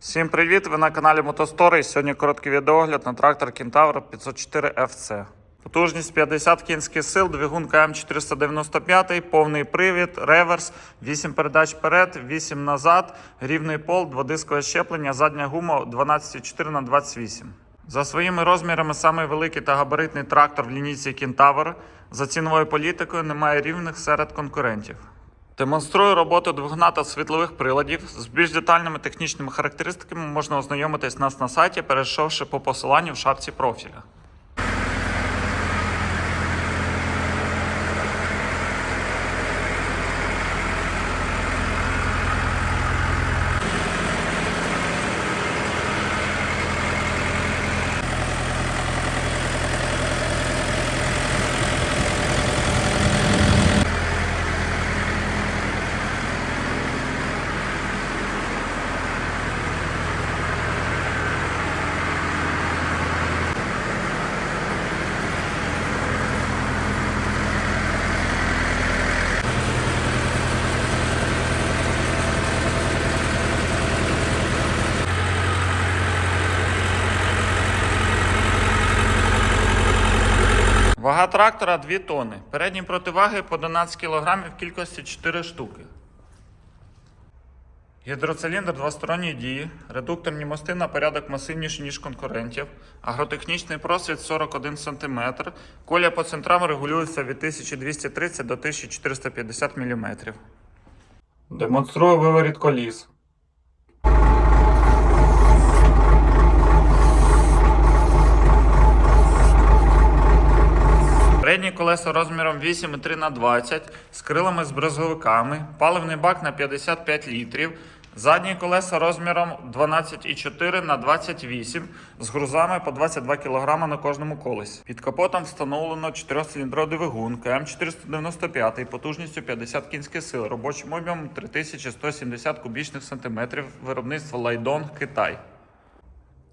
Всім привіт! Ви на каналі Мотостори. Сьогодні короткий відеогляд на трактор Кентавр 504 FC. Потужність 50 кінських сил, двигун КМ 495, повний привід, реверс, 8 передач вперед, 8 назад, рівний пол, дводискове щеплення, задня гума 12,4 на 28. За своїми розмірами самий великий та габаритний трактор в лінійці Кентавр. За ціновою політикою немає рівних серед конкурентів. Демонструю роботу двигуна та світлових приладів. З більш детальними технічними характеристиками можна ознайомитись нас на сайті, перейшовши по посиланню в шапці профіля. Вага трактора 2 тонни. Передні противаги по 11 кг в кількості 4 штуки. Гідроциліндр двосторонньої дії, редукторні мости на порядок масивніші, ніж конкурентів, агротехнічний просвіт 41 см, коля по центрам регулюється від 1230 до 1450 мм. Демонструю виворіт коліс. Передні колеса розміром 8,3 на 20 з крилами з брезговиками, паливний бак на 55 літрів. Задні колеса розміром 12,4 на 28 з грузами по 22 кг на кожному колесі. Під капотом встановлено 4-циліндровий двигун КМ495 потужністю 50 кінських сил, робочим об'ємом 3170 кубічних сантиметрів виробництва Лайдон Китай.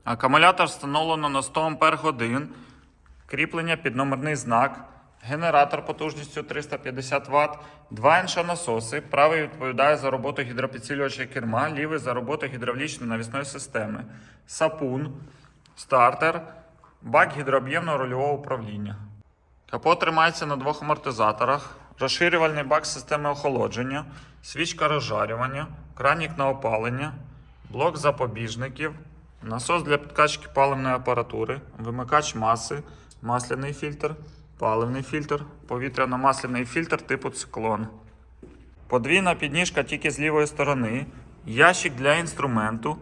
Акумулятор встановлено на 100 Ампер годин. Кріплення під номерний знак, генератор потужністю 350 Вт, два іншонасоси. Правий відповідає за роботу гідропідсилювача керма, лівий за роботу гідравлічної навісної системи, сапун, стартер, бак гідрооб'ємного рульового управління. Капот тримається на двох амортизаторах, розширювальний бак системи охолодження, свічка розжарювання, кранік на опалення, блок запобіжників, насос для підкачки паливної апаратури, вимикач маси, масляний фільтр, паливний фільтр, повітряно-масляний фільтр типу циклон. Подвійна підніжка тільки з лівої сторони, ящик для інструменту,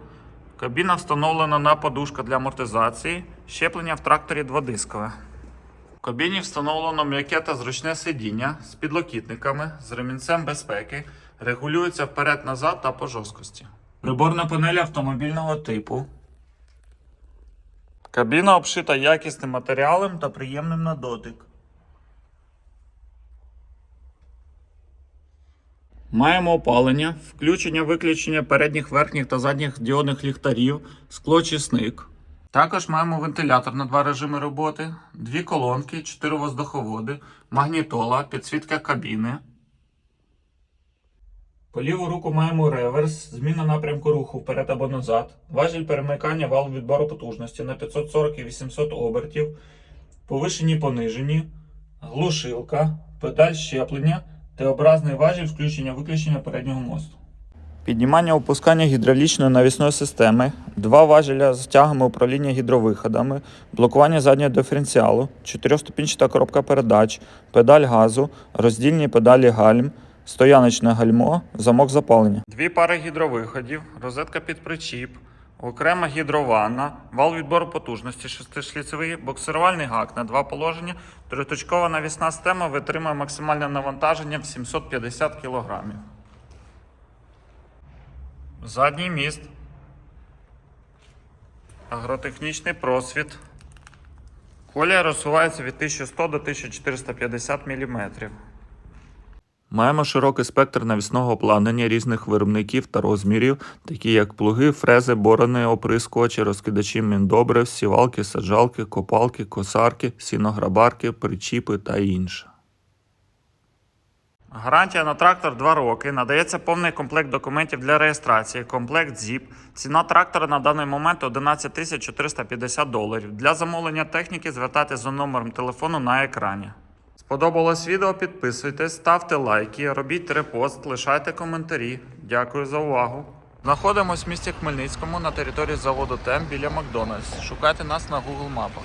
кабіна встановлена на подушка для амортизації, щеплення в тракторі дводискове. В кабіні встановлено м'яке та зручне сидіння з підлокітниками, з ремінцем безпеки, регулюється вперед-назад та по жорсткості. Приборна панель автомобільного типу. Кабіна обшита якісним матеріалом та приємним на дотик. Маємо опалення, включення виключення передніх верхніх та задніх діодних ліхтарів, склочисник. Також маємо вентилятор на два режими роботи, дві колонки, чотири воздуховоди, магнітола, підсвітка кабіни. По ліву руку маємо реверс, зміна напрямку руху вперед або назад, важіль перемикання валу відбору потужності на 540 і 800 обертів, повишені понижені, глушилка, педаль щеплення, Т-образний важіль включення-виключення переднього мосту. Піднімання опускання гідравлічної навісної системи, два важеля з тягами управління гідровиходами, блокування заднього диференціалу, чотирьохступінчата коробка передач, педаль газу, роздільні педалі гальм, стояночне гальмо, замок запалення. Дві пари гідровиходів, розетка під причіп, окрема гідрованна, вал відбору потужності шестишліцевий, боксирувальний гак на два положення, триточкова навісна система витримує максимальне навантаження в 750 кг. Задній міст. Агротехнічний просвіт. Колія розсувається від 1100 до 1450 мм. Маємо широкий спектр навісного обладнання різних виробників та розмірів, такі як плуги, фрези, борони, оприскувачі, розкидачі міндобрив, сівалки, саджалки, копалки, косарки, сінограбарки, причіпи та інше. Гарантія на трактор 2 роки. Надається повний комплект документів для реєстрації, комплект ZIP. Ціна трактора на даний момент 11 тисяч 450 доларів. Для замовлення техніки звертайтеся за номером телефону на екрані. Сподобалось відео? Підписуйтесь, ставте лайки, робіть репост, лишайте коментарі. Дякую за увагу. Знаходимось в місті Хмельницькому на території заводу ТЕМ біля Макдональдс. Шукайте нас на Google мапах.